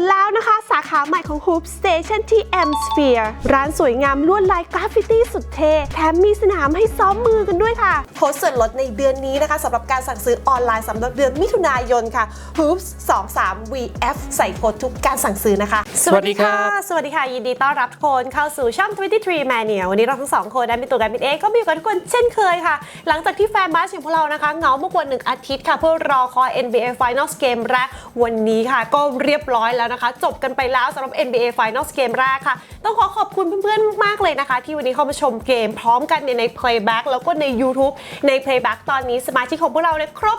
นแล้วนะคะาขาใหม่ของ Hoop Station ที่ M Sphere ร้านสวยงามลวดลายกราฟฟิตี้สุดเท่ แถมมีสนามให้ซ้อมมือกันด้วยค่ะโพสต์ส่วนลดในเดือนนี้นะคะสำหรับการสั่งซื้อออนไลน์สำหรับเดือนมิถุนายนค่ะ Hoops 23 VF ใส่โค้ดทุกการสั่งซื้อนะคะ สวัสดีครับสวัสดีค่ะ ยินดีต้อนรับทุกคนเข้าสู่ช่อง 23 Mania วันนี้เราทั้งสองคนได้เป็นตัวกันเป็นเองก็มีอยู่กับทุกคนเช่นเคยค่ะ หลังจากที่แฟนบาสของพวกเรานะคะเหงามากกว่าหนึ่งอาทิตย์ค่ะเพื่อรอคอย NBA Finals เกมแรกวันนี้ค่ะ ก็เรียบร้อยแล้วนะคะ จบกันไปแล้วสำหรับ NBA Finals เกมแรกค่ะ ต้องขอขอบคุณเพื่อนๆ มากๆ เลยนะคะ ที่วันนี้เข้ามาชมเกมพร้อมกันใน Playback แล้วก็ใน YouTube ใน Playback ตอนนี้สมาชิกของพวกเราเนี่ยครบ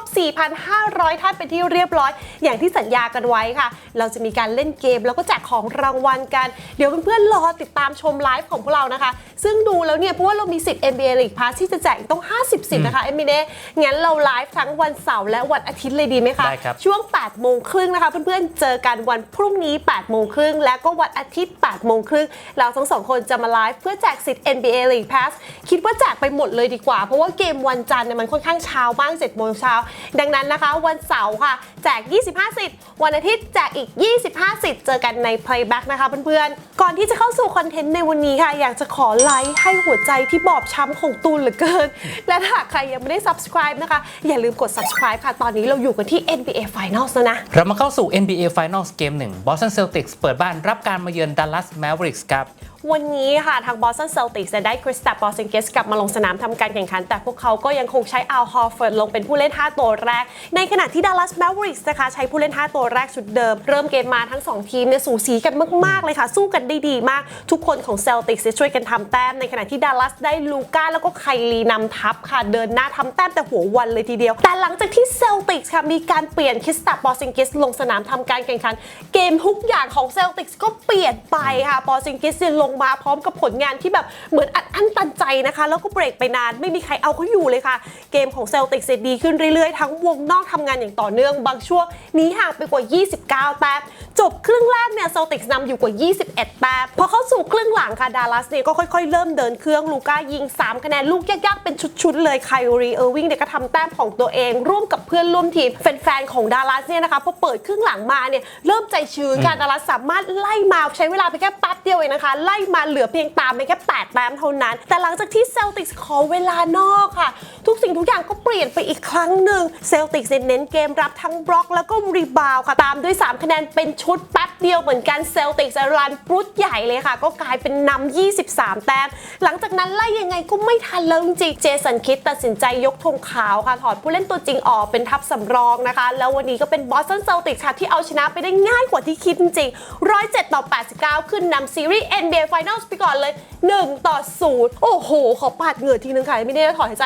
4,500 ท่านเป็นที่เรียบร้อย อย่างที่สัญญากันไว้ค่ะ เราจะมีการเล่นเกมแล้วก็แจกของรางวัลกัน เดี๋ยวเพื่อนๆ รอติดตามชมไลฟ์ของพวกเรานะคะ ซึ่งดูแล้วเนี่ยเพราะว่าเรามีสิทธิ์ NBA League Pass ที่จะแจกอีกต้อง 50สิทธิ์นะคะเอมิเน่งั้นเราไลฟ์ทั้งวันเสาร์และวันอาทิตย์เลยดีไหมคะได้ครับช่วง8โมงครึ่งนะคะเพื่อนๆ เจอกันวันพรุ่งนี้8โมงครึ่งและก็วันอาทิตย์8โมงครึ่งเราทั้งสองคนจะมาไลฟ์เพื่อแจกสิทธิ์ NBA League Pass คิดว่าแจกไปหมดเลยดีกว่า เพราะว่าเกมวันจันทร์เนี่ยมันค่อนข้างเช้ามาก7โมงเช้า ดังนั้นนะคะ วันเสาร์ค่ะ แจก 25 สิทธิ์ วันอาทิตย์แจกอีก 25 สิทธิ์ เจอกันใน Playback นะคะเพื่อนๆ ก่อนที่จะเข้าสู่คอนเทนต์ในวันนี้ค่ะ อยากจะขอไลค์ให้หัวใจที่บอบช้ำของตูนเหลือเกิน และถ้าหากใครยังไม่ได้ subscribe นะคะ อย่าลืมกด subscribe ค่ะ ตอนนี้เราอยู่กันที่ NBA Finals แล้วนะ เรามาเข้าสู่ NBA Finals เกมหนึ่ง Boston Celtics เปิดบ้านรับการมาเยือนดัลลัสแมวริกส์ครับวันนี้ค่ะทาง Boston Celtics จะได้คริสตัป p อ r ซิงเกสกลับมาลงสนามทำการแข่งขัน แต่พวกเขาก็ยังคงใช้อัลฮอร์เฟิร์ดลงเป็นผู้เล่น 5 ตัวแรก ในขณะที่ Dallas Mavericks นะคะ ใช้ผู้เล่น 5 ตัวแรกชุดเดิม เริ่มเกมมาทั้ง 2 ทีมเนี่ยสูสีกันมาก ๆ เลยค่ะ สู้กันได้ดีมาก ทุกคนของ Celtics จะช่วยกันทำแต้ม ในขณะที่ Dallas ได้ลูก้าแล้วก็ไคลีนำทัพค่ะเดินหน้าทำแต้มแต่หัววันเลยทีเดียว แต่หลังจากที่ Celtics ค่ะมีการเปลี่ยนคริสตัป p อ r ซิงเกสลงสนามทำการแข่งขัน เกมทุกอย่างของ Celtics ก็เปลี่ยนไปค่ะปอซิงกิสลงมาพร้อมกับผลงานที่แบบเหมือนอัดอั้นตันใจนะคะ แล้วก็เบรกไปนานไม่มีใครเอาเขาอยู่เลยค่ะ เกมของเซลติกดีขึ้นเรื่อยๆ ทั้งวงนอกทำงานอย่างต่อเนื่อง บางช่วงหนีห่างไปกว่า 29 แต้มจบครึ่งแรกเนี่ยเซลติกนำอยู่กว่า 21 แต้มพอเข้าสู่ครึ่งหลังค่ะดาลัสเนี่ยก็ค่อยๆ เริ่มเดินเครื่องลูก้ายิง 3 คะแนนลูกยากๆเป็นชุดๆเลยไคลรีเออร์วิงเนี่ยก็ทำแต้มของตัวเอง ร่วมกับเพื่อนร่วมทีมแฟนๆของดาลัสเนี่ยนะคะพอเปิดครึ่งหลังมาเนี่ยเริ่มใจชื้นค่ะดาลัสสามารถไล่มาใช้เวลาไปแค่แป๊บเดียวเองนะคะไล่มาเหลือเพียงตามไปแค่8แต้มเท่านั้น แต่หลังจากที่เซลติกขอเวลานอกค่ะ ทุกสิ่งทุกอย่างก็เปลี่ยนไปอีกครั้งหนึ่งเซลติกเน้นเกมรับทั้งบล็อกแล้วก็รีบาวค่ะ ตามด้วย 3 คะแนนเป็นชุดแป๊บเดียวเหมือนกันเซลติกรันปรุดใหญ่เลยค่ะ ก็กลายเป็นนำ23 แต้ม หลังจากนั้นไล่ยังไงก็ไม่ทันแล้วจริงเจสันคิดตัดสินใจยกธงขาวค่ะ ถอดผู้เล่นตัวจริงออกเป็นทัพสำรองนะคะ แล้ววันนี้ก็เป็นบอสตันเซลติกค่ะที่เอาชนะไปได้ง่ายกว่าที่คิดจริงๆ107 ต่อ 89 ขึ้นนำซีรีส์ NBA Finals ไปก่อนเลย 1 ต่อ 0 โอ้โห ขอปาดเหงื่อทีนึงค่ะไม่ได้ถอนหายใจ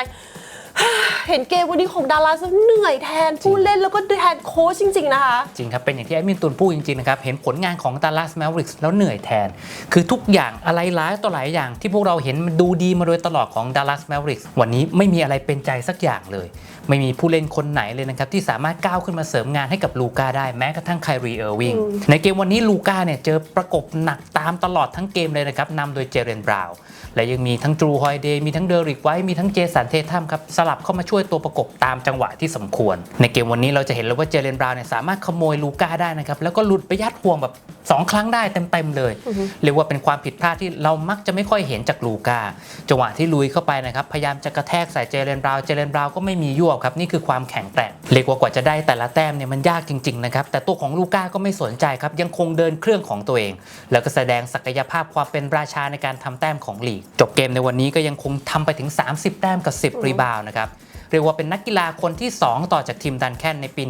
เห็นเกมวันนี้ของดาราซเหนื่อยแทนผู้เล่นแล้วก็แทนโค้ชจริง ๆ นะคะ จริงครับ เป็นอย่างที่แอดมินตุนพูดจริง ๆ นะครับ เห็นผลงานของ Dallas Mavericks แล้วเหนื่อยแทน คือทุกอย่างอะไรหลายต่อหลายอย่างที่พวกเราเห็นมันดูดีมาโดยตลอดของ Dallas Mavericks วันนี้ไม่มีอะไรเป็นใจสักอย่างเลยไม่มีผู้เล่นคนไหนเลยนะครับ ที่สามารถก้าวขึ้นมาเสริมงานให้กับลูก้าได้แม้กระทั่งไครีเออร์วิงในเกมวันนี้ลูก้าเนี่ยเจอประกบหนักตามตลอดทั้งเกมเลยนะครับนำโดยเจเรนบราวน์และยังมีทั้งจูฮอยเดย์มีทั้งเดริกไว้มีทั้งเจสันเททัมครับสลับเข้ามาช่วยตัวประกบตามจังหวะที่สมควร ในเกมวันนี้เราจะเห็นเลยว่าเจเรนบราวน์เนี่ยสามารถขโมยลูก้าได้นะครับแล้วก็หลุดไปยัดห่วงแบบ 2 ครั้งได้เต็มๆเลย เรียกว่าเป็นความผิดพลาดที่เรามักจะไม่ค่อยเห็นจากลูก้าจังหวะที่ลุยเข้าไปนะครับพยายามจะกระแทกใส่เจเรนบราวน์เจเรนบราวน์ก็ไม่มียั่วครับนี่คือความแข็งแกร่งเรียกว่ากว่าจะได้แต่ละแต้มเนี่ยมันยากจริงๆนะครับแต่ตัวของลูก้าก็ไม่สนใจครับยังคงเดินเครื่องของตัวเอง แล้วก็แสดงศักยภาพความเป็นราชาในการทำแต้มของลีก จบเกมในวันนี้ก็ยังคงทำไปถึง 30 แต้มกับ 10 รีบาวด์นะครับ เรียกว่าเป็นนักกีฬาคนที่ 2 ต่อจากทีมดันแคนในปี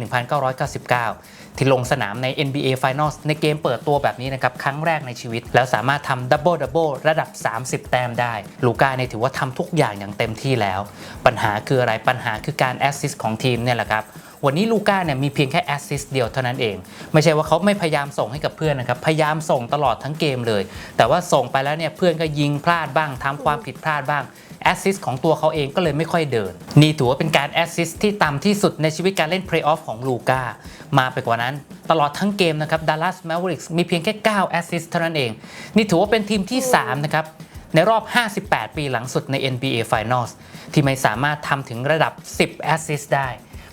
1999 ที่ลงสนามใน NBA Finals ในเกมเปิดตัวแบบนี้นะครับ ครั้งแรกในชีวิต แล้วสามารถทำดับเบิลดับเบิลระดับ 30 แต้มได้ ลูก้าเนี่ยถือว่าทำทุกอย่างอย่างเต็มที่แล้ว ปัญหาคืออะไรปัญหาคือการแอสซิสต์ของทีมเนี่ยแหละครับวันนี้ลูก้าเนี่ยมีเพียงแค่แอสซิสต์เดียวเท่านั้นเอง ไม่ใช่ว่าเขาไม่พยายามส่งให้กับเพื่อนนะครับ พยายามส่งตลอดทั้งเกมเลย แต่ว่าส่งไปแล้วเนี่ยเพื่อนก็ยิงพลาดบ้างทำความผิดพลาดบ้าง แอสซิสต์ของตัวเขาเองก็เลยไม่ค่อยเดิน นี่ถือว่าเป็นการแอสซิสต์ที่ต่ำที่สุดในชีวิตการเล่นเพลย์ออฟของลูก้ามาไปกว่านั้นตลอดทั้งเกมนะครับดัลลัสแมวริกส์มีเพียงแค่ 9 แอสซิสต์เท่านั้นเอง นี่ถือว่าเป็นทีมที่ 3 นะครับ ในรอบ 58 ปีหลังสุดใน NBA Finals ที่ไม่สามารถทำถึงระดับ 10 แอสซิสต์ได้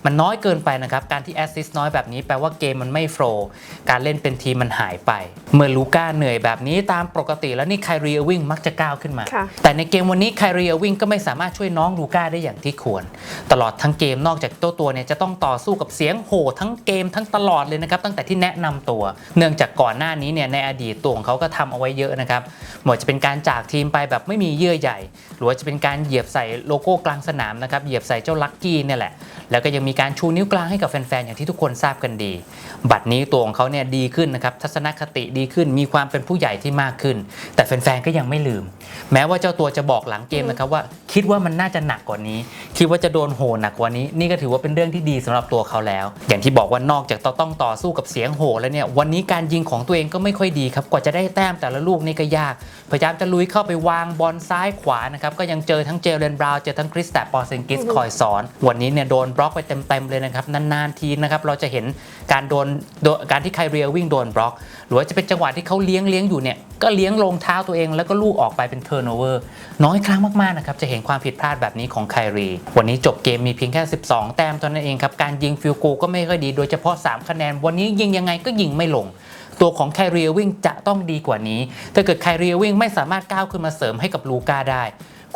มันน้อยเกินไปนะครับ การที่แอสซิสต์น้อยแบบนี้แปลว่าเกมมันไม่โฟล์การเล่นเป็นทีมมันหายไป เมื่อลูก้าเหนื่อยแบบนี้ตามปกติแล้วนี่ไครีเออร์วิงมักจะก้าวขึ้นมาค่ะแต่ในเกมวันนี้ไครีเออร์วิงก็ไม่สามารถช่วยน้องลูก้าได้อย่างที่ควร ตลอดทั้งเกมนอกจากตัวตัวเนี่ยจะต้องต่อสู้กับเสียงโห่ทั้งเกมทั้งตลอดเลยนะครับตั้งแต่ที่แนะนำตัว เนื่องจากก่อนหน้านี้เนี่ยในอดีตตัวของเขาก็ทำเอาไว้เยอะนะครับหมดจะเป็นการจากทีมไปแบบไม่มีเยื่อใหญ่ หรือว่าจะเป็นการเหยียบใส่โลโก้กลางสนามนะครับเหยียบใส่เจ้าลัคกี้เนี่ยแหละแล้วก็ยังมีการชูนิ้วกลางให้กับแฟนๆ อย่างที่ทุกคนทราบกันดี บัตรนี้ตัวของเขาเนี่ยดีขึ้นนะครับ ทัศนคติดีขึ้น มีความเป็นผู้ใหญ่ที่มากขึ้น แต่แฟนๆ ก็ยังไม่ลืม แม้ว่าเจ้าตัวจะบอกหลังเกมนะครับว่า คิดว่ามันน่าจะหนักกว่านี้ คิดว่าจะโดนโหหนักกว่านี้ นี่ก็ถือว่าเป็นเรื่องที่ดีสำหรับตัวเขาแล้ว อย่างที่บอกว่านอกจากต้องต่อสู้กับเสียงโหแล้วเนี่ย วันนี้การยิงของตัวเองก็ไม่ค่อยดีครับ กว่าจะได้แต้มแต่ละลูกนี่ก็ยาก พยายามจะลุยเข้าไปวางบอลซ้ายขวานะครับ ก็ยังเจอทั้งเจเลนบราวเจอทั้งคริสแตปปอร์ซิงกิสคอยสอน วันนี้เนี่ยโดนบล็อกไปเต็มๆเลยนะครับนานๆทีนะครับเราจะเห็นการโดนโดนการที่ไคเรียวิ่งโดนบล็อก หรือว่าจะเป็นจังหวะที่เขาเลี้ยงเลี้ยงอยู่เนี่ยก็เลี้ยงลงเท้าตัวเองแล้วก็ลูกออกไปเป็นเทอร์โนเวอร์น้อยครั้งมากๆนะครับจะเห็นความผิดพลาดแบบนี้ของไครีวันนี้จบเกมมีเพียงแค่ 12 แต้มเท่านั้นเองครับการยิงฟิลโกก็ไม่ค่อยดีโดยเฉพาะ 3 คะแนน วันนี้ยิงยังไงก็ยิงไม่ลงตัวของไครียวิ่งจะต้องดีกว่านี้ ถ้าเกิดไครียวิ่งไม่สามารถก้าวขึ้นมาเสริมให้กับลูก้าได้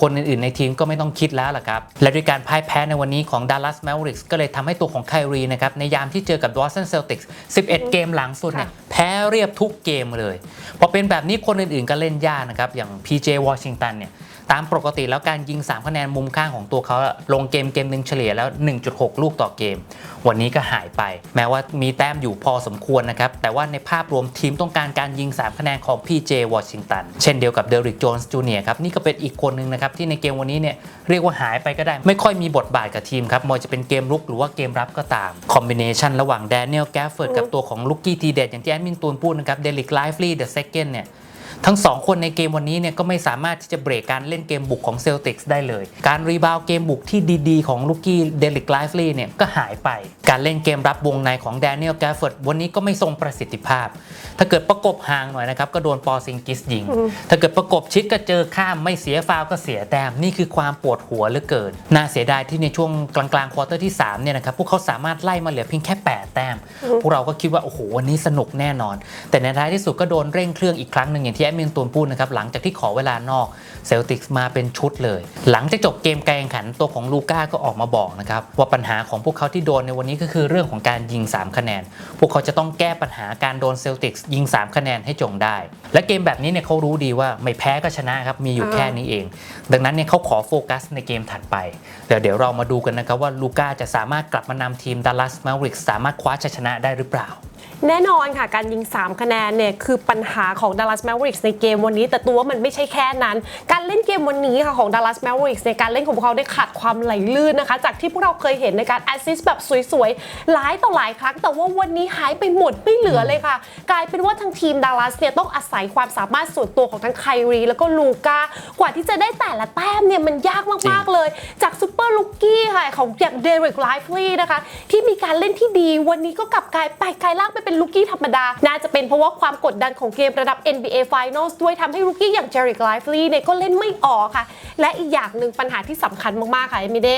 คนอื่นๆในทีมก็ไม่ต้องคิดแล้วล่ะครับ และด้วยการพ่ายแพ้ในวันนี้ของ Dallas Mavericks ก็เลยทำให้ตัวของไครีนะครับในยามที่เจอกับ Boston Celtics 11 เกมหลังสุดเนี่ยค่ะแพ้เรียบทุกเกมเลย พอเป็นแบบนี้คนอื่นๆก็เล่นยากนะครับ อย่าง PJ Washington เนี่ย ตามปกติแล้วการยิง 3 คะแนนมุมข้างของตัวเขาลงเกมเกมหนึ่งเฉลี่ยแล้ว 1.6 ลูกต่อเกม วันนี้ก็หายไป แม้ว่ามีแต้มอยู่พอสมควรนะครับ แต่ว่าในภาพรวมทีมต้องการการยิง 3 คะแนนของ PJ Washington เช่นเดียวกับเดริกโจนส์จูเนียครับนี่ก็เป็นอีกคนหนึ่งนะครับที่ในเกมวันนี้เนี่ยเรียกว่าหายไปก็ได้ ไม่ค่อยมีบทบาทกับทีมครับไมว่าจะเป็นเกมรุกหรือว่าเกมรับก็ตามคอมบิเนชันระหว่างแดเนียลแกฟเฟิร์ดกับตัวของลูกกี้ทีเด็ดอย่างที่แอดมินตูนพูดนะครับเดลิกไลฟ์ลีเดอะเซคเกนเนี่ย ทั้ง 2 คนในเกมวันนี้เนี่ยก็ไม่สามารถที่จะเบรกการเล่นเกมบุกของเซลติกส์ได้เลย การรีบาวด์เกมบุกที่ดีๆ ของลูกี้เดลิกไลฟ์ลีเนี่ยก็หายไป การเล่นเกมรับวงในของแดเนียลแกฟเฟิร์ดวันนี้ก็ไม่ทรงประสิทธิภาพ ถ้าเกิดประกบห่างหน่อยนะครับก็โดนปอซิงกิสยิง ถ้าเกิดประกบชิดก็เจอข้ามไม่เสียฟาวล์ก็เสียแต้มนี่คือความปวดหัวเหลือเกิน น่าเสียดายที่ในช่วงกลางๆควอเตอร์ที่3เนี่ยนะครับพวกเขาสามารถไล่มาเหลือเพียงแค่ 8 แต้ม พวกเราก็คิดว่าโอ้โหวันนี้สนุกแน่นอน แต่ในท้ายที่สุดก็โดนเร่งเครื่องอีกครั้งหนึ่งอย่างที่แอดมินตูนพูดนะครับหลังจากที่ขอเวลานอกเซลติกส์มาเป็นชุดเลย หลังจากจบเกมการแข่งขันตัวของลูก้าก็ออกมาบอกนะครับว่าปัญหาของพวกเขาที่โดนในวันนี้ก็คือเรื่องของการยิง 3 คะแนน พวกเขาจะต้องแก้ปัญหาการโดนเซลติกส์ยิง 3 คะแนนให้จงได้ และเกมแบบนี้เนี่ยเขารู้ดีว่าไม่แพ้ก็ชนะครับมีอยู่แค่นี้เอง ดังนั้นเนี่ยเขาขอโฟกัสในเกมถัดไปเดี๋ยวเดี๋ยวเรามาดูกันนะครับว่าลูก้าจะสามารถกลับมานำทีมดัลลัสมาริกสามารถคว้าชัยชนะได้หรือเปล่า แน่นอนค่ะ การยิง 3 คะแนนเนี่ย คือปัญหาของ Dallas Mavericks ในเกมวันนี้ แต่ตัวมันไม่ใช่แค่นั้น การเล่นเกมวันนี้ค่ะของ Dallas Mavericks ในการเล่นของพวกเขาได้ขาดความไหลลื่นนะคะ จากที่พวกเราเคยเห็นในการแอสซิสต์แบบสวยๆ หลายต่อหลายครั้ง แต่ว่าวันนี้หายไปหมดไม่เหลือเลยค่ะ กลายเป็นว่าทางทีม Dallas เนี่ยต้องอาศัยความสามารถส่วนตัวของทั้งไครีแล้วก็ลูก้ากว่าที่จะได้แต่ละแต้มเนี่ยมันยากมากๆเลย จากซูเปอร์ลูกี้ค่ะของอย่างเดริกไลฟ์ลีนะคะที่มีการเล่นที่ดีวันนี้ก็กลับกลายไปกลายร่างไปเป็นลูกี้ธรรมดา น่าจะเป็นเพราะว่าความกดดันของเกมระดับ NBA Finals ด้วยทำให้ลูกี้อย่างเจริกไลฟ์ลีเนี่ยก็เล่นไม่ออกค่ะ และอีกอย่างหนึ่งปัญหาที่สำคัญมากๆค่ะเอมิเด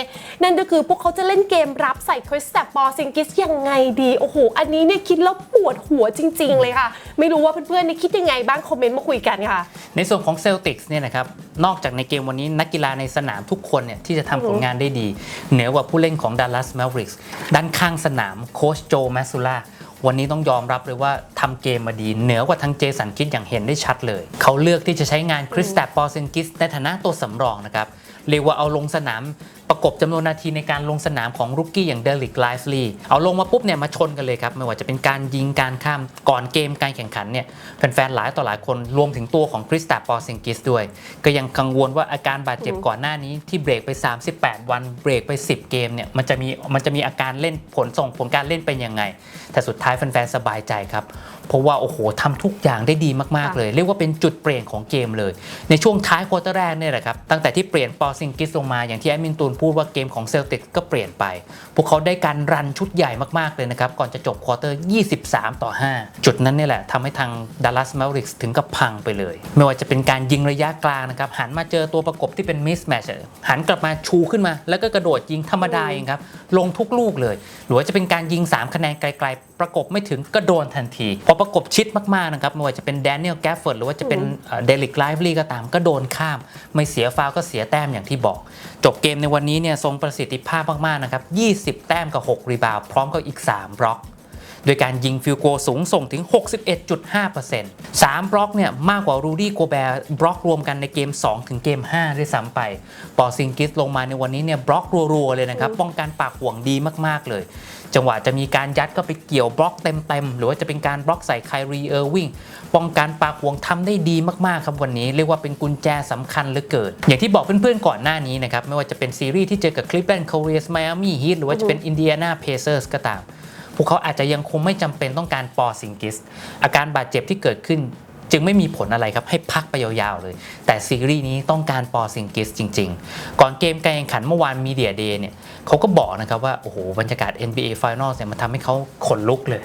นั่นก็คือพวกเขาจะเล่นเกมรับใส่คริสแตปปอร์ซิงกิสยังไงดีโอ้โหอันนี้เนี่ยคิดแล้วปวดหัวจริง ๆ เลยค่ะ ไม่รู้ว่าเพื่อนๆเนี่ยคิดยังไงบ้างคอมเมนต์มาคุยกันค่ะ ในส่วนของเซลติกส์เนี่ยนะครับนอกจากในเกมวันนี้นักกีฬาในสนามทุกคนเนี่ยที่จะทำผลงานได้ดี เหนือกว่าผู้เล่นของ Dallas Mavericks ด้านข้างสนามโค้ชโจแมสซูล่า วันนี้ต้องยอมรับเลยว่าทำเกมมาดี เหนือกว่าทั้งเจสันคิดอย่างเห็นได้ชัดเลย เขาเลือกที่จะใช้งานคริสแตปปอร์ซินกิสในฐานะตัวสำรองนะครับ เรียกว่าเอาลงสนามประกบจำนวนนาทีในการลงสนามของรุกกี้อย่างเดลิกไลฟ์ลีเอาลงมาปุ๊บเนี่ยมาชนกันเลยครับ ไม่ว่าจะเป็นการยิงการข้ามก่อนเกมการแข่งขันเนี่ยแฟนๆหลายต่อหลายคนรวมถึงตัวของคริสตาปอร์ซิงกิสด้วย ก็ยังกังวลว่าอาการบาดเจ็บก่อนหน้านี้ที่เบรกไป 38 วันเบรกไป 10 เกมเนี่ยมันจะมีมันจะมีอาการเล่นผลส่งผลการเล่นเป็นยังไง แต่สุดท้ายแฟนๆสบายใจครับ เพราะว่าโอ้โหทำทุกอย่างได้ดีมาก ๆ เลย เรียกว่าเป็นจุดเปลี่ยนของเกมเลย ในช่วงท้ายควอเตอร์แรกเนี่ยแหละครับตั้งแต่ที่เปลี่ยนปอซิงกิสลงมาอย่างที่แอดมินตูนพูดว่าเกมของเซลติกก็เปลี่ยนไป พวกเขาได้การรันชุดใหญ่มาก ๆ เลยนะครับ ก่อนจะจบควอเตอร์ 23 ต่อ 5 จุดนั้นเนี่ยแหละทำให้ทางดัลลัสแมวริกถึงกับพังไปเลย ไม่ว่าจะเป็นการยิงระยะกลางนะครับหันมาเจอตัวประกบที่เป็นมิสแมชหันกลับมาชูขึ้นมา แล้วก็กระโดดยิงธรรมดาเองครับลงทุกลูกเลย หรือว่าจะเป็นการยิง3คะแนนไกลๆประกบไม่ถึงก็โดนทันที พอประกบชิดมากๆนะครับไม่ว่าจะเป็นแดเนียลแกฟเฟิร์ดหรือว่าจะเป็นเดลิกไลฟ์ลีก็ตามก็โดนข้าม ไม่เสียฟาวล์ก็เสียแต้มอย่างที่บอก จบเกมในวันนี้เนี่ยทรงประสิทธิภาพมากๆนะครับ 20 แต้มกับ 6 รีบาวด์พร้อมกับอีก 3 บล็อก โดยการยิงฟิลโกสูงส่งถึง 61.5% 3 บล็อกเนี่ยมากกว่ารูดี้โกแบร์บล็อกรวมกันในเกม 2 ถึงเกม 5 ด้วยซ้ำไป ปอซิงกิสลงมาในวันนี้เนี่ยบล็อกรัวๆเลยนะครับ ป้องกันปากห่วงดีมากๆเลย จังหวะจะมีการยัดก็ไปเกี่ยวบล็อกเต็มๆ หรือว่าจะเป็นการบล็อกใส่ไครีเออร์วิงป้องกันปากห่วงทำได้ดีมากๆครับวันนี้ เรียกว่าเป็นกุญแจสำคัญเหลือเกิน อย่างที่บอกเพื่อนๆก่อนหน้านี้นะครับไม่ว่าจะเป็นซีรีส์ที่เจอกับคลิปแลนด์คาเรียสไมอามี่ฮีทหรือว่าจะเป็นอินเดียนาเพเซอร์สก็ตาม พวกเขาอาจจะยังคงไม่จำเป็นต้องการปอซิงกิส อาการบาดเจ็บที่เกิดขึ้นจึงไม่มีผลอะไรครับให้พักไปยาวๆเลย แต่ซีรีส์นี้ต้องการปอซิงกิสจริง ๆ ก่อนเกมการแข่งขันเมื่อวานมีเดียเดย์เนี่ย เขาก็บอกนะครับว่าโอ้โหบรรยากาศ NBA Finals เนี่ยมันทำให้เขาขนลุกเลย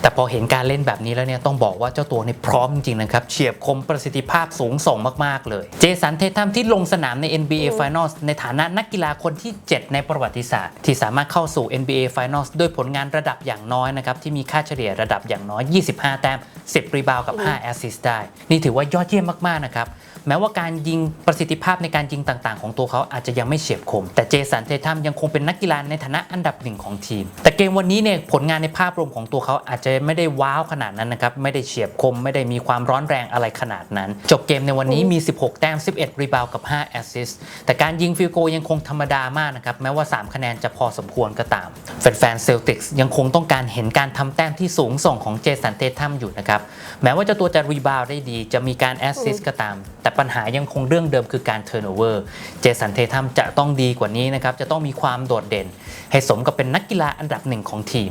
แต่พอเห็นการเล่นแบบนี้แล้วเนี่ยต้องบอกว่าเจ้าตัวเนี่พร้อมจริงๆนะครับเฉียบคมประสิทธิภาพสูงส่งมากๆเลย เจสันเททัมที่ลงสนามใน NBA Finals ในฐานะนักกีฬาคนที่ 7 ในประวัติศาสตร์ ที่สามารถเข้าสู่ NBA Finals ด้วยผลงานระดับอย่างน้อยนะครับที่มีค่าเฉลี่ยระดับอย่างน้อย 25 แต้ม 10 รีบาวกับ 5 แอสซิสต์ได้ นี่ถือว่ายอดเยี่ยมมากๆนะครับแม้ว่าการยิงประสิทธิภาพในการยิงต่างๆ ของตัวเขาอาจจะยังไม่เฉียบคม แต่เจสันเททัมยังคงเป็นนักกีฬาในฐานะอันดับหนึ่งของทีม แต่เกมวันนี้เนี่ยผลงานในภาพรวมของตัวเขาอาจจะไม่ได้ว้าวขนาดนั้นนะครับไม่ได้เฉียบคม ไม่ได้มีความร้อนแรงอะไรขนาดนั้น จบเกมในวันนี้มี 16 แต้ม 11 รีบาวด์กับ 5 แอสซิสต์แต่การยิงฟิลโกยังคงธรรมดามากนะครับแม้ว่า 3 คะแนนจะพอสมควรก็ตามแฟนๆเซลติกส์ยังคงต้องการเห็นการทำแต้มที่สูงส่งของเจสันเททัมอยู่นะครับแม้ว่าเจ้าตัวจะรีบาวด์ได้ดี จะมีการแอสซิสต์ก็ตามแต่ปัญหายังคงเรื่องเดิมคือการเทิร์นโอเวอร์เจสันเททัมจะต้องดีกว่านี้นะครับ จะต้องมีความโดดเด่น ให้สมกับเป็นนักกีฬาอันดับหนึ่งของทีม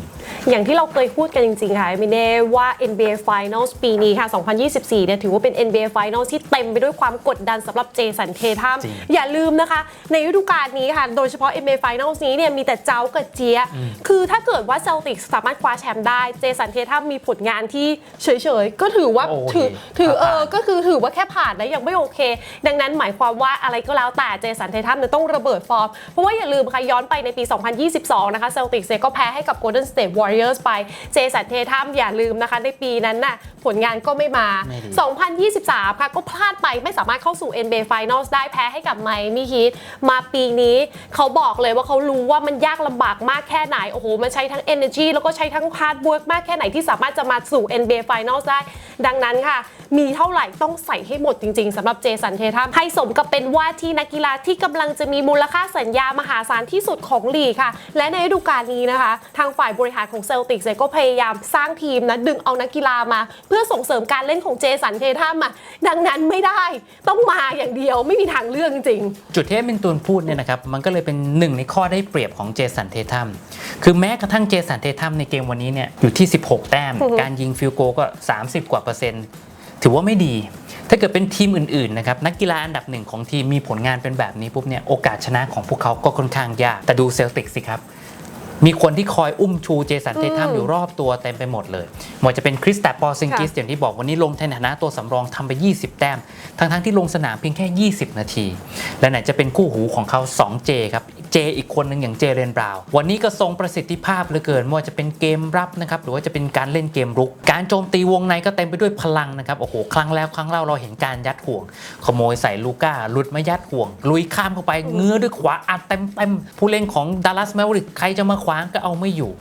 อย่างที่เราเคยพูดกันจริง ๆ ค่ะมิเน่ว่า NBA Finals ปีนี้ค่ะ 2024 เนี่ยถือว่าเป็น NBA Finals ที่เต็มไปด้วยความกดดันสำหรับเจสันเททัมจริงอย่าลืมนะคะ ในฤดูกาลนี้ค่ะ โดยเฉพาะ NBA Finals นี้เนี่ยมีแต่เจ้ากับเจีย คือถ้าเกิดว่าเซลติกสามารถคว้าแชมป์ได้เจสันเททัมมีผลงานที่เฉยๆก็ถือว่าโอเคถือถือเออผ่านก็คือถือว่าแค่ผ่านนะยังไม่โอเค ดังนั้นหมายความว่าอะไรก็แล้วแต่เจสันเททัมเนี่ยต้องระเบิดฟอร์ม เพราะว่าอย่าลืมค่ะย้อนไปในปี 2022 นะคะเซลติกเนี่ยก็แพ้ให้กับ Golden State Warriors ไปเจสันเททัมอย่าลืมนะคะในปีนั้นน่ะผลงานก็ไม่มาไม่ดี2023 ค่ะก็พลาดไปไม่สามารถเข้าสู่ NBA Finals ได้แพ้ให้กับไมมี่ฮีทมาปีนี้เขาบอกเลยว่าเขารู้ว่ามันยากลำบากมากแค่ไหน โอ้โห มันใช้ทั้ง energy แล้วก็ใช้ทั้ง hard work มากแค่ไหนที่สามารถจะมาสู่ NBA Finals ได้ ดังนั้นค่ะ มีเท่าไหร่ต้องใส่ให้หมดจริง ๆสำหรับเจสันเททัมให้สมกับเป็นว่าที่นักกีฬาที่กำลังจะมีมูลค่าสัญญามหาศาลที่สุดของลีกค่ะ และในฤดูกาลนี้นะคะ ทางฝ่ายบริหารของเซลติกส์ก็พยายามสร้างทีมนะดึงเอานักกีฬามา เพื่อส่งเสริมการเล่นของเจสันเททัมอะดังนั้นไม่ได้ต้องมาอย่างเดียวไม่มีทางเลือกจริง จุดที่มินตูนพูดเนี่ยนะครับมันก็เลยเป็นหนึ่งในข้อได้เปรียบของเจสันเททัมคือแม้กระทั่งเจสันเททัมในเกมวันนี้เนี่ยอยู่ที่ 16 แต้ม การยิงฟิลโกก็ 30 กว่าเปอร์เซ็นต์ ถือว่าไม่ดี ถ้าเกิดเป็นทีมอื่นๆนะครับนักกีฬาอันดับหนึ่งของทีมมีผลงานเป็นแบบนี้ปุ๊บเนี่ยโอกาสชนะของพวกเขาก็ค่อนข้างยาก แต่ดูเซลติกสิครับมีคนที่คอยอุ้มชูเจสันเททัมอืมอยู่รอบตัวเต็มไปหมดเลยไมันจะเป็นคริสตัปปอร์ซิงกิสค่ะอย่างที่บอกวันนี้ลงในฐานะตัวสำรองทำไป 20 แต้ม ทั้งๆที่ลงสนามเพียงแค่ 20 นาที และไหนจะเป็นคู่หูของเขา 2J ครับ เจอีกคนหนึ่งอย่างเจเรนบราวน์วันนี้ก็ทรงประสิทธิภาพเหลือเกินไม่ว่าจะเป็นเกมรับนะครับหรือว่าจะเป็นการเล่นเกมรุก การโจมตีวงในก็เต็มไปด้วยพลังนะครับโอ้โหครั้งแล้วครั้งเล่าเราเห็นการยัดห่วง ขโมยใส่ลูก้าหลุดมายัดห่วง ลุยข้ามเข้าไปเงื้อด้วยขวาอัดเต็มเต็มๆผู้เล่นของดัลลัสแมวริกใครจะมาขวางก็เอาไม่อยู่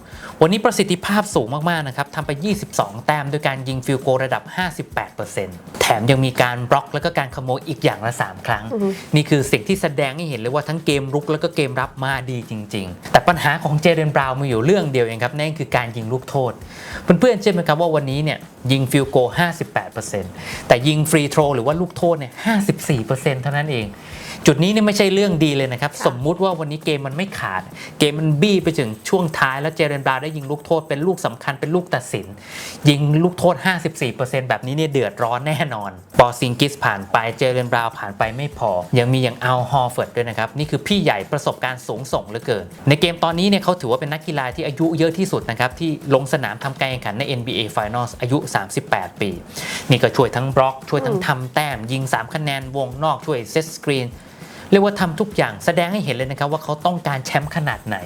วันนี้ประสิทธิภาพสูงมากๆนะครับทำไป 22 แต้มด้วยการยิงฟิลโกระดับ 58%แถมยังมีการบล็อกแล้วก็การขโมยอีกอย่างละ 3 ครั้งอือฮึนี่คือสิ่งที่แสดงให้เห็นเลยว่าทั้งเกมรุกแล้วก็เกมรับมาดีจริง ๆ แต่ปัญหาของเจเดนบราวน์มีอยู่เรื่องเดียวเองครับ นั่นคือการยิงลูกโทษ เพื่อนๆเชื่อไหมครับว่าวันนี้เนี่ยยิงฟิลโก 58%แต่ยิงฟรีโทรหรือว่าลูกโทษเนี่ย 54%เท่านั้นเอง จุดนี้เนี่ยไม่ใช่เรื่องดีเลยนะครับค่ะสมมุติว่าวันนี้เกมมันไม่ขาด เกมมันบี้ไปถึงช่วงท้ายแล้วเจเรนบราวน์ได้ยิงลูกโทษเป็นลูกสำคัญเป็นลูกตัดสิน ยิงลูกโทษ 54%แบบนี้เนี่ยเดือดร้อนแน่นอนปอซิงกิสผ่านไปเจเรนบราวน์ผ่านไปไม่พอ ยังมีอย่างอัลฮอร์เฟิร์ดด้วยนะครับ นี่คือพี่ใหญ่ประสบการณ์สูงส่งเหลือเกิน ในเกมตอนนี้เนี่ยเขาถือว่าเป็นนักกีฬาที่อายุเยอะที่สุดนะครับ ที่ลงสนามทำการแข่งขันใน NBA Finals อายุ 38 ปี นี่ก็ช่วยทั้งบล็อก ช่วยทั้งทำแต้ม ยิง 3 คะแนนวงนอกช่วยเซตสกรีน เรียกว่าทำทุกอย่างแสดงให้เห็นเลยนะครับว่าเขาต้องการแชมป์ขนาดไหน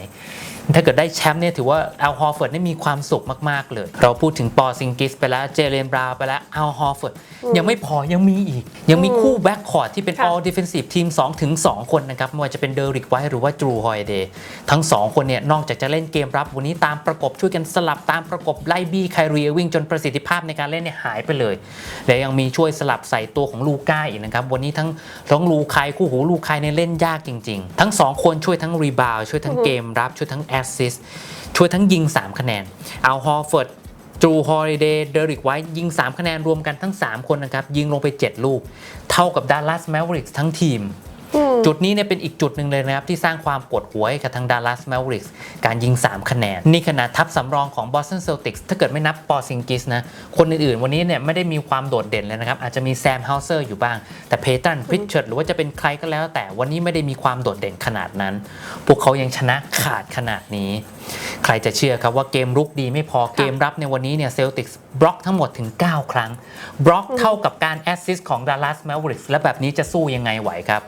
ถ้าเกิดได้แชมป์เนี่ยถือว่าอัลฮอร์เฟิร์ดได้มีความสุขมาก ๆ เลย เราพูดถึงปอซิงกิสไปแล้ว เจเรนบราวน์ไปแล้วอัลฮอร์เฟิร์ดยังไม่พอยังมีอีก ยังมีคู่แบ็กคอร์ดที่เป็นค่ะ all defensive team 2ถึง2คนนะครับไม่ว่าจะเป็นเดริกไวท์หรือว่าจูฮอยเดย์ทั้ง 2 คนเนี่ยนอกจากจะเล่นเกมรับ วันนี้ตามประกบช่วยกันสลับตามประกบไล่บี้ไครีวิ่งจนประสิทธิภาพในการเล่นเนี่ยหายไปเลยและยังมีช่วยสลับใส่ตัวของลูก้าอีกนะครับวันนี้ทั้งทั้งลูคายคู่หูลูคายเนี่ยเล่นยากจริง ๆ ทั้ง 2 คนช่วยทั้งรีบาวช่วยทั้งเกมรับช่วยทั้งแอสซิสช่วยทั้งยิง 3 คะแนน เอาฮอร์เฟิร์ดจูฮอลิเดย์เดริกไว้ยิง 3 คะแนนรวมกันทั้ง 3 คนนะครับ ยิงลงไป 7 ลูก เท่ากับดัลลัสแมวริกทั้งทีม จุดนี้เนี่ยเป็นอีกจุดหนึ่งเลยนะครับ ที่สร้างความปวดหัวให้กับทางดัลลัสแมวริกการยิง 3 คะแนน นี่ขนาดทัพสำรองของบอสตันเซลติกส์ถ้าเกิดไม่นับปอซิงกิสนะ คนอื่นๆ วันนี้เนี่ยไม่ได้มีความโดดเด่นเลยนะครับ อาจจะมีแซมเฮาเซอร์อยู่บ้าง แต่เพตันพริชเชิร์ดหรือว่าจะเป็นใครก็แล้ว แต่วันนี้ไม่ได้มีความโดดเด่นขนาดนั้น พวกเขายังชนะขาดขนาดนี้ ใครจะเชื่อครับว่าเกมรุกดีไม่พอเกมรับในวันนี้เนี่ยเซลติกส์บล็อกทั้งหมดถึง 9 ครั้งบล็อกเท่ากับการแอสซิสต์ของดัลลัสแมวริกและแบบนี้จะสู้ยังไงไหวครับ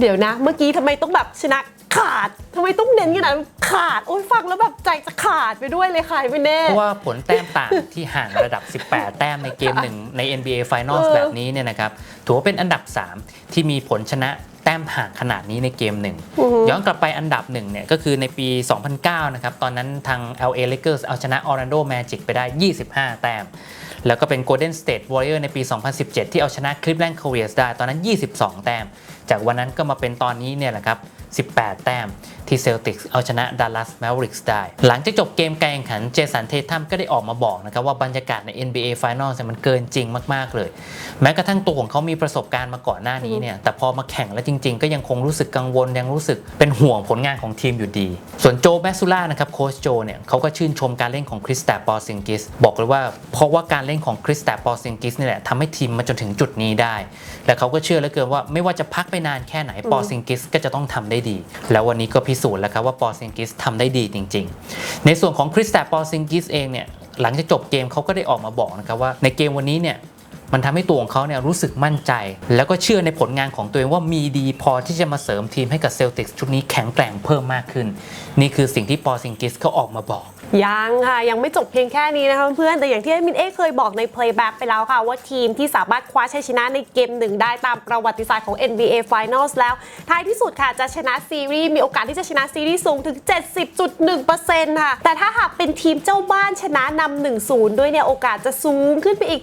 เดี๋ยวนะ เมื่อกี้ทำไมต้องแบบชนะขาดทำไมต้องเน้นขนาดนั้นขาด โอ้ยฟังแล้วแบบใจจะขาดไปด้วยเลยค่ะไม่แน่ เพราะว่าผลแต้มต่างที่ห่างระดับ 18 แต้มในเกมหนึ่งใน NBA Finals เออ แบบนี้เนี่ยนะครับถือว่าเป็นอันดับ 3 ที่มีผลชนะแต้มห่างขนาดนี้ในเกมหนึ่ง อือฮึ ย้อนกลับไปอันดับหนึ่งเนี่ยก็คือในปี 2009 นะครับ ตอนนั้นทาง LA Lakers เอาชนะ Orlando Magic ไปได้ 25 แต้ม แล้วก็เป็น Golden State Warrior ในปี 2017 ที่เอาชนะ Cleveland Cavaliers ได้ ตอนนั้น 22 แต้ม จากวันนั้นก็มาเป็นตอนนี้เนี่ยแหละครับ 18 แต้ม ที่เซลติกส์เอาชนะ Dallas Mavericks ได้ หลังจากจบเกมการแข่งขันเจสันเททัมก็ได้ออกมาบอกนะครับว่าบรรยากาศใน NBA Finals เนี่ยมันเกินจริงมากๆเลย แม้กระทั่งตัวของเขามีประสบการณ์มาก่อนหน้านี้เนี่ยแต่พอมาแข่งแล้วจริง ๆ ก็ยังคงรู้สึกกังวลยังรู้สึกเป็นห่วงผลงานของทีมอยู่ดี ส่วนโจแมสซูล่านะครับโค้ชโจเนี่ยเขาก็ชื่นชมการเล่นของคริสแตปปอซิงกิสบอกเลยว่าเพราะว่าการเล่นของคริสแตปปอซิงกิสนี่แหละทำให้ทีมมาจนถึงจุดนี้ได้ และเขาก็เชื่อเหลือเกินว่าไม่ว่าจะพักไปนานแค่ไหนปอซิงกิสก็จะต้องทำได้ดี แล้ววันนี้ก็พิสูจน์แล้วครับว่าปอซิงกิสทำได้ดีจริง ๆ ในส่วนของคริสแตปปอซิงกิสเองเนี่ยหลังจากจบเกมเขาก็ได้ออกมาบอกนะครับว่าในเกมวันนี้เนี่ยมันทำให้ตัวของเขาเนี่ยรู้สึกมั่นใจ แล้วก็เชื่อในผลงานของตัวเองว่ามีดีพอที่จะมาเสริมทีมให้กับเซลติกส์ชุดนี้แข็งแกร่งเพิ่มมากขึ้น นี่คือสิ่งที่ปอซิงกิสเขาออกมาบอก ยังค่ะ ยังไม่จบเพียงแค่นี้นะคะเพื่อนแต่อย่างที่มินเอเคยบอกใน playback ไปแล้วค่ะ ว่าทีมที่สามารถคว้าชัยชนะในเกมหนึ่งได้ตามประวัติศาสตร์ของ NBA Finals แล้ว ท้ายที่สุดค่ะ จะชนะซีรีส์มีโอกาสที่จะชนะซีรีส์สูงถึง 70.1%ค่ะ แต่ถ้าหากเป็นทีมเจ้าบ้านชนะนำ1-0 ด้วยเนี่ย โอกาสจะสูงขึ้นไปอีก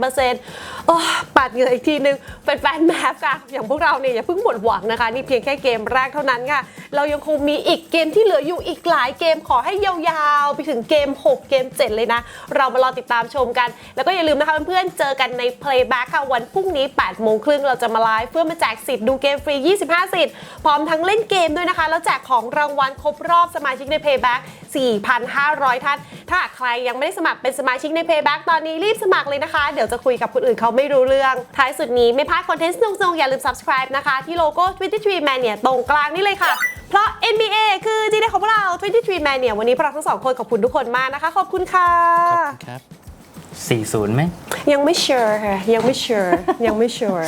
78%โอ้ปาดเหงื่ออีกทีนึงแฟนแมฟค่ะอย่างพวกเราเนี่ยอย่าเพิ่งหมดหวังนะคะนี่เพียงแค่เกมแรกเท่านั้นค่ะ เรายังคงมีอีกเกมที่เหลืออยู่อีกหลายเกมขอให้ยาวๆ ไปถึงเกม 6 เกม 7 เลยนะ เรามารอติดตามชมกัน แล้วก็อย่าลืมนะคะเพื่อนๆ เจอกันใน Playback ค่ะ วันพรุ่งนี้8โมงครึ่งเราจะมาไลฟ์เพื่อมาแจกสิทธิ์ดูเกมฟรี 25 สิทธิ์ พร้อมทั้งเล่นเกมด้วยนะคะ แล้วแจกของรางวัลครบรอบสมาชิกใน Playback 4,500 ท่าน ถ้าหากใครยังไม่ได้สมัครเป็นสมาชิกใน Playback ตอนนี้รีบสมัครเลยนะคะ เดี๋ยวจะคุยกับคนอื่นเขาไม่รู้เรื่อง ท้ายสุดนี้ไม่พลาดคอนเทนต์สนุกๆอย่าลืม subscribe นะคะ ที่โลโก้23 Mania ตรงกลางนี่เลยค่ะ เพราะ NBA คือจีเดของพวกเรา23 Mania วันนี้พวกเราทั้งสองคนขอบคุณทุกคนมากนะคะ ขอบคุณค่ะขอบคุณครับ40ไหมยังไม่ sure ค่ะยังไม่ sure ยังไม่ sure